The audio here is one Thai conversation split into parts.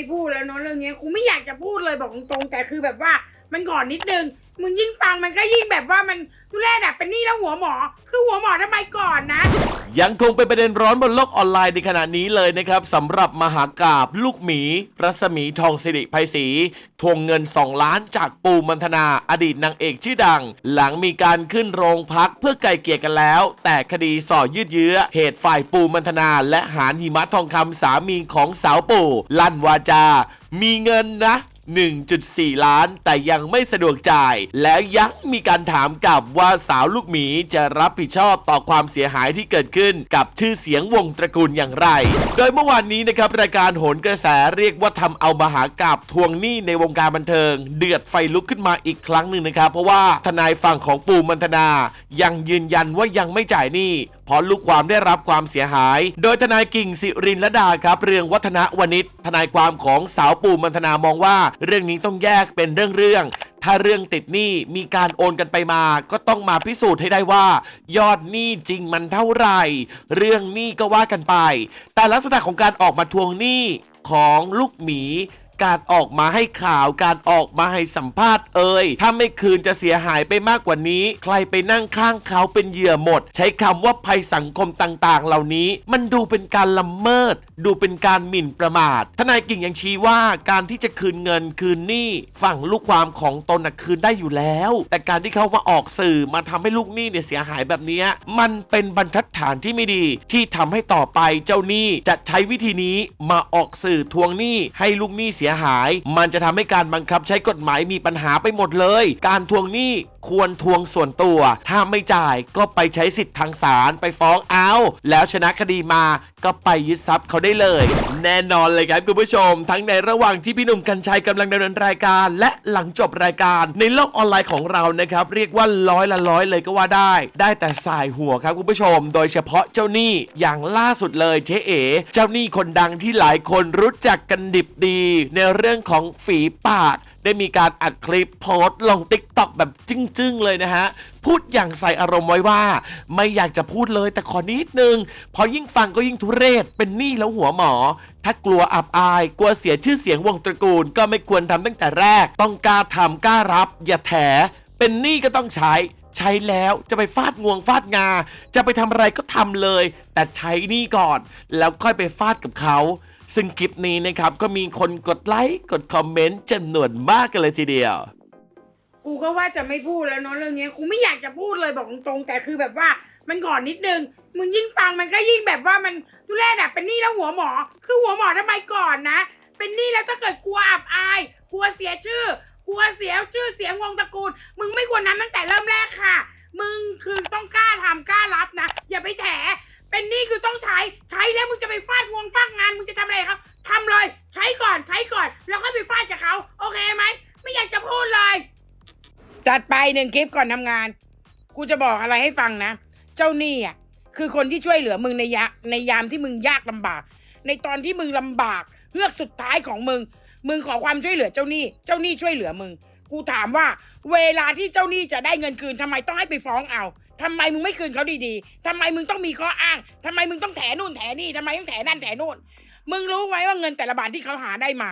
ไม่พูดแล้วเนาะเรื่องเนี้ยกูไม่อยากจะพูดเลยบอกตรงๆแต่คือแบบว่า มันก่อนนิดนึง มึงยิ่งฟังมันก็ยิ่งแบบว่ามันทุเรศอะเป็นหนี้แล้วหัวหมอ คือหัวหมอทำไมก่อนนะ ยังคงเป็นประเด็นร้อนบนโลกออนไลน์ในขณะนี้เลยนะครับสำหรับมหากาบลูกหมี รัศมีทองสิริไพศรีทวงเงิน 2 ล้านจากปูมันธนาอดีตนางเอกชื่อดัง หลังมีการขึ้นโรงพักเพื่อไกลเกลี่ยกันแล้ว แต่คดีส่อยืดเยื้อ เหตุฝ่ายปูมันธนา และหานหิมะทองคำสามีของสาวปู่ลั่นวาจา มีเงินนะ 1.4 ล้าน แต่ยังไม่สะดวกจ่าย และยังมีการถามกลับว่าสาวลูกหมีจะรับผิดชอบต่อความเสียหายที่เกิดขึ้นกับชื่อเสียงวงตระกูลอย่างไร โดยเมื่อวานนี้นะครับรายการโหนกระแสเรียกว่าทำเอามหากราบทวงหนี้ในวงการบันเทิง เดือดไฟลุกขึ้นมาอีกครั้งหนึ่งนะครับ เพราะว่าทนายฝั่งของปู่มันธนา ยังยืนยันว่ายังไม่จ่ายหนี้ เพราะลูกความได้รับความเสียหาย โดยทนายกิ่งสิรินละดาครับ เรืองวัฒนวณิชทนายความของสาวปู่มันธนามองว่า เรื่องนี้ต้องแยกเป็นเรื่องๆถ้าเรื่องติดหนี้มีการโอนกันไปมา ก็ต้องมาพิสูจน์ให้ได้ว่า ยอดหนี้จริงมันเท่าไหร่ เรื่องหนี้ก็ว่ากันไป แต่ลักษณะของการออกมาทวงหนี้ของลูกหมี การออกมาให้ข่าวการออกมาให้สัมภาษณ์เอ่ยถ้าไม่คืนจะเสียหายไปมากกว่านี้ ใครไปนั่งข้างเขาเป็นเหยื่อหมด ใช้คำว่าภัยสังคมต่างๆ เหล่านี้ มันดูเป็นการละเมิด ดูเป็นการหมิ่นประมาททนายกิ่งยังชี้ว่าการที่จะคืนเงินคืนหนี้ฝั่งลูกความของตนนะคืนได้อยู่แล้ว แต่การที่เขามาออกสื่อมาทำให้ลูกหนี้เนี่ยเสียหายแบบนี้มันเป็นบรรทัดฐานที่ไม่ดี ที่ทำให้ต่อไปเจ้าหนี้จะใช้วิธีนี้มาออกสื่อทวงหนี้ให้ลูกหนี้เสียหาย มันจะทำให้การบังคับใช้กฎหมายมีปัญหาไปหมดเลย การทวงหนี้ควรทวงส่วนตัว ถ้าไม่จ่ายก็ไปใช้สิทธิ์ทางศาลไปฟ้องเอาแล้วชนะคดีมาก็ไปยึดทรัพย์เขาได้เลย แน่นอนเลยครับคุณผู้ชม ทั้งในระหว่างที่พี่หนุ่มกัญชัยกำลังดำเนินรายการ และหลังจบรายการในโลกออนไลน์ของเรานะครับ เรียกว่าร้อยละร้อยเลยก็ว่าได้ ได้แต่สายหัวครับคุณผู้ชม โดยเฉพาะเจ้าหนี้อย่างล่าสุดเลยเจ๊เอ๋เจ้าหนี้คนดังที่หลายคนรู้จักกันดิบดีในในเรื่องของฝีปาก ได้มีการอัดคลิปโพสต์ลง t ิ k t o k แบบจึ้งๆ เลยนะฮะ พูดอย่างใส่อารมณ์ไว้ว่า ไม่อยากจะพูดเลยแต่ขอนิดนึง พอยิ่งฟังก็ยิ่งทุเรศเป็นหนี้แล้วหัวหมอ ถ้ากลัวอับอาย กลัวเสียชื่อเสียงวงตระกูล ก็ไม่ควรทำตั้งแต่แรก ต้องกล้าทำกล้ารับ อย่าแถ เป็นหนี้ก็ต้องใช้ใช้แล้วจะไปฟาดงวงฟาดงา จะไปทำอะไรก็ทำเลย แต่ใช้หนี้ก่อน แล้วค่อยไปฟาดกับเขา ซึ่งคลิปนี้นะครับก็มีคนกดไลค์กดคอมเมนต์จำนวนมากกันเลยทีเดียว กูก็ว่าจะไม่พูดแล้วเนาะเรื่องนี้กูไม่อยากจะพูดเลยบอกตรงๆแต่คือแบบว่ามันก่อนนิดนึงมึงยิ่งฟังมันก็ยิ่งแบบว่ามันทุเรศอะเป็นหนี้แล้วหัวหมอ คือหัวหมอทำไมก่อนนะ เป็นหนี้แล้วถ้าเกิดกลัวอับอายกลัวเสียชื่อกลัวเสียชื่อเสียงวงตระกูล มึงไม่ควรทำตั้งแต่เริ่มแรกค่ะ มึงคือต้องกล้าทำกล้ารับนะ อย่าไปแถ เป็นหนี้คือต้องใช้ใช้แล้วมึงจะไปฟาดงวงฟาดงานมึงจะทำอะไรครับทำเลย ใช้ก่อนใช้ก่อน แล้วค่อยไปฟาดกับเขาโอเคไหมไม่อยากจะพูดเลย จัดไปหนึ่งคลิปก่อนทำงาน กูจะบอกอะไรให้ฟังนะ เจ้าหนี้อะคือคนที่ช่วยเหลือมึงในยะในยามที่มึงยากลำบาก ในตอนที่มึงลำบากเฮือกสุดท้ายของมึง มึงขอความช่วยเหลือเจ้าหนี้ เจ้าหนี้ช่วยเหลือมึง กูถามว่า เวลาที่เจ้าหนี้จะได้เงินคืนทำไมต้องให้ไปฟ้องเอาทำไมมึงไม่คืนเขาดีๆทำไมมึงต้องมีข้ออ้างทำไมมึงต้องแถนู่นแถนี่ทำไมต้องแถนั่นแถนู่น มึงรู้ไหมว่าเงินแต่ละบาทที่เขาหาได้มา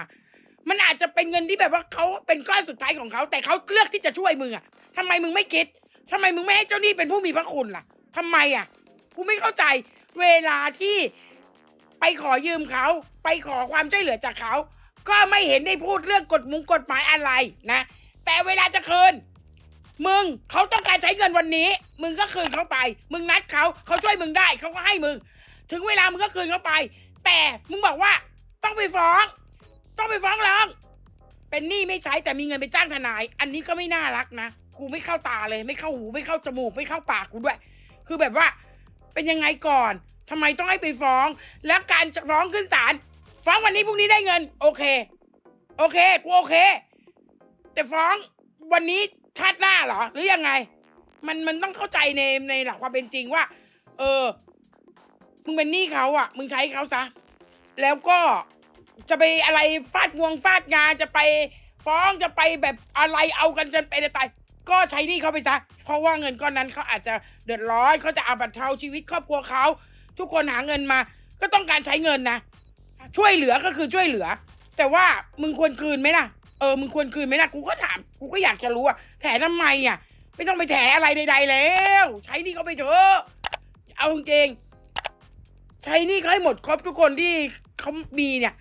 มันอาจจะเป็นเงินที่แบบว่าเขาเป็นก้อนสุดท้ายของเขา แต่เขาเลือกที่จะช่วยมึงอะทำไมมึงไม่คิดทำไมมึงไม่ให้เจ้าหนี้เป็นผู้มีพระคุณล่ะทำไมอะกูไม่เข้าใจ เวลาที่ไปขอยืมเขา ไปขอความช่วยเหลือจากเขาก็ไม่เห็นได้พูดเรื่องกฎมุงกฎหมายอะไรนะ แต่เวลาจะคืน มึงเขาต้องการใช้เงินวันนี้ มึงก็คืนเขาไป มึงนัดเขาเขาช่วยมึงได้เขาก็ให้มึง ถึงเวลามึงก็คืนเขาไป แต่มึงบอกว่าต้องไปฟ้อง ต้องไปฟ้องร้อง เป็นหนี้ไม่ใช้แต่มีเงินไปจ้างทนาย อันนี้ก็ไม่น่ารักนะกูไม่เข้าตาเลย ไม่เข้าหูไม่เข้าจมูกไม่เข้าปากกูด้วย คือแบบว่า เป็นยังไงก่อนทำไมต้องให้ไปฟ้อง แล้วการจะฟ้องขึ้นศาลฟ้องวันนี้พรุ่งนี้ได้เงิน โอเค โอเคกูโอเค แต่ฟ้องวันนี้ชาติหน้าเหรอ หรือยังไง มันมันต้องเข้าใจในในหลักความเป็นจริงว่า เออ มึงเป็นหนี้เขาอะ มึงใช้เขาซะ แล้วก็จะไปอะไรฟาดงวงฟาดงาจะไปฟ้องจะไปแบบอะไรเอากันจนไปตายก็ใช้หนี้เขาไปซะ เพราะว่าเงินก้อนนั้นเขาอาจจะเดือดร้อนเขาจะเอาบรรเทาชีวิตครอบครัวเขาทุกคนหาเงินมา ก็ต้องการใช้เงินนะ ช่วยเหลือก็คือช่วยเหลือ แต่ว่ามึงควรคืนไหมล่ะ เออมึงควรคืนไหมล่ะกูก็ถามกูก็อยากจะรู้อะแถทำไมอะไม่ต้องไปแถอะไรใด ๆ แล้ว ใช้นี่เขาไปเถอะเอาจริงๆใช้นี่เขาให้หมดครบทุกคนที่เขามีเนี่ย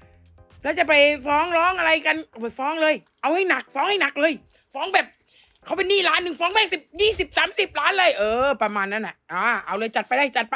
แล้วจะไปฟ้องร้องอะไรกันเอาไปฟ้องเลย เอาให้หนัก ฟ้องให้หนักเลย ฟ้องแบบเขาเป็นหนี้ล้านหนึ่งฟ้องแม่งสิบยี่สิบสามสิบล้านเลย เออ ประมาณนั้นน่ะอ่าเอาเลยจัดไปได้จัดไป